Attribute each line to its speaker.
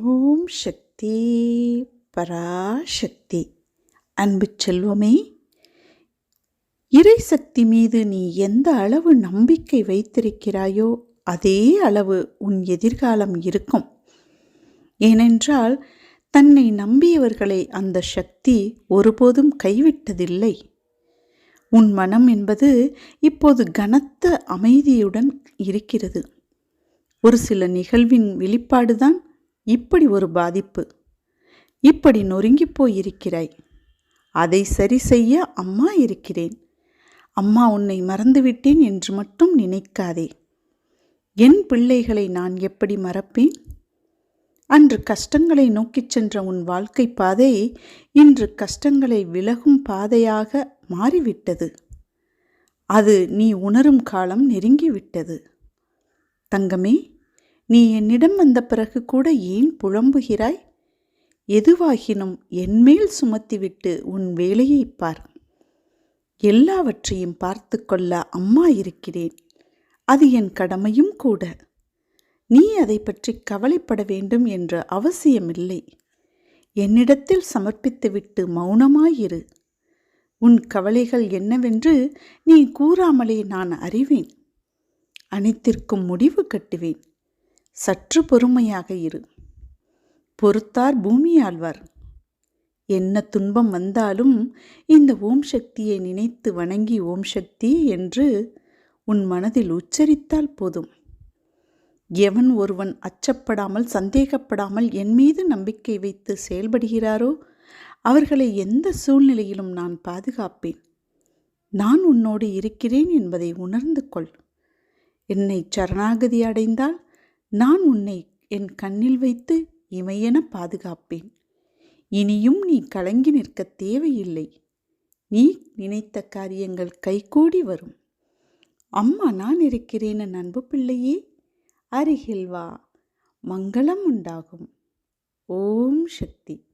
Speaker 1: ஓம் சக்தி பராசக்தி. அன்பு செல்வமே இறைசக்தி மீது நீ எந்த அளவு நம்பிக்கை வைத்திருக்கிறாயோ அதே அளவு உன் எதிர்காலம் இருக்கும். ஏனென்றால் தன்னை நம்பியவர்களை அந்த சக்தி ஒருபோதும் கைவிட்டதில்லை. உன் மனம் என்பது இப்போது கனத்த அமைதியுடன் இருக்கிறது. ஒரு சில நிகழ்வின் வெளிப்பாடுதான் இப்படி ஒரு பாதிப்பு. இப்படி நொறுங்கி போயிருக்கிறாய். அதை சரி செய்ய அம்மா இருக்கிறேன். அம்மா உன்னை மறந்துவிட்டேன் என்று மட்டும் நினைக்காதே. என் பிள்ளைகளை நான் எப்படி மறப்பேன்? அன்று கஷ்டங்களை நோக்கிச் சென்ற உன் வாழ்க்கை பாதை இன்று கஷ்டங்களை விலகும் பாதையாக மாறிவிட்டது. அது நீ உணரும் காலம் நெருங்கிவிட்டது. தங்கமே நீ என்னிடம் வந்த பிறகு கூட ஏன் புலம்புகிறாய்? எதுவாகினும் என்மேல் சுமத்திவிட்டு உன் வேலையை பார். எல்லாவற்றையும் பார்த்து கொள்ள அம்மா இருக்கிறேன். அது என் கடமையும் கூட. நீ அதை பற்றி கவலைப்பட வேண்டும் என்ற அவசியமில்லை. என்னிடத்தில் சமர்ப்பித்துவிட்டு மௌனமாயிரு. உன் கவலைகள் என்னவென்று நீ கூறாமலே நான் அறிவேன். அனைத்திற்கும் முடிவு கட்டுவேன். சற்று பொறுமையாக இரு. பொறுத்தார் பூமி ஆழ்வார் என்ன துன்பம் வந்தாலும் இந்த ஓம் சக்தியை நினைத்து வணங்கி ஓம் சக்தி என்று உன் மனதில் உச்சரித்தால் போதும். எவன் ஒருவன் அச்சப்படாமல் சந்தேகப்படாமல் என் மீது நம்பிக்கை வைத்து செயல்படுகிறாரோ அவர்களை எந்த சூழ்நிலையிலும் நான் பாதுகாப்பேன். நான் உன்னோடு இருக்கிறேன் என்பதை உணர்ந்து கொள். என்னை சரணாகதி அடைந்தால் நான் உன்னை என் கண்ணில் வைத்து இமையென பாதுகாப்பேன். இனியும் நீ கலங்கி நிற்க தேவையில்லை. நீ நினைத்த காரியங்கள் கைகூடி வரும். அம்மா நான் இருக்கிறேன் என் அன்பு பிள்ளையே. அருகில் வா. மங்களம் உண்டாகும். ஓம் சக்தி.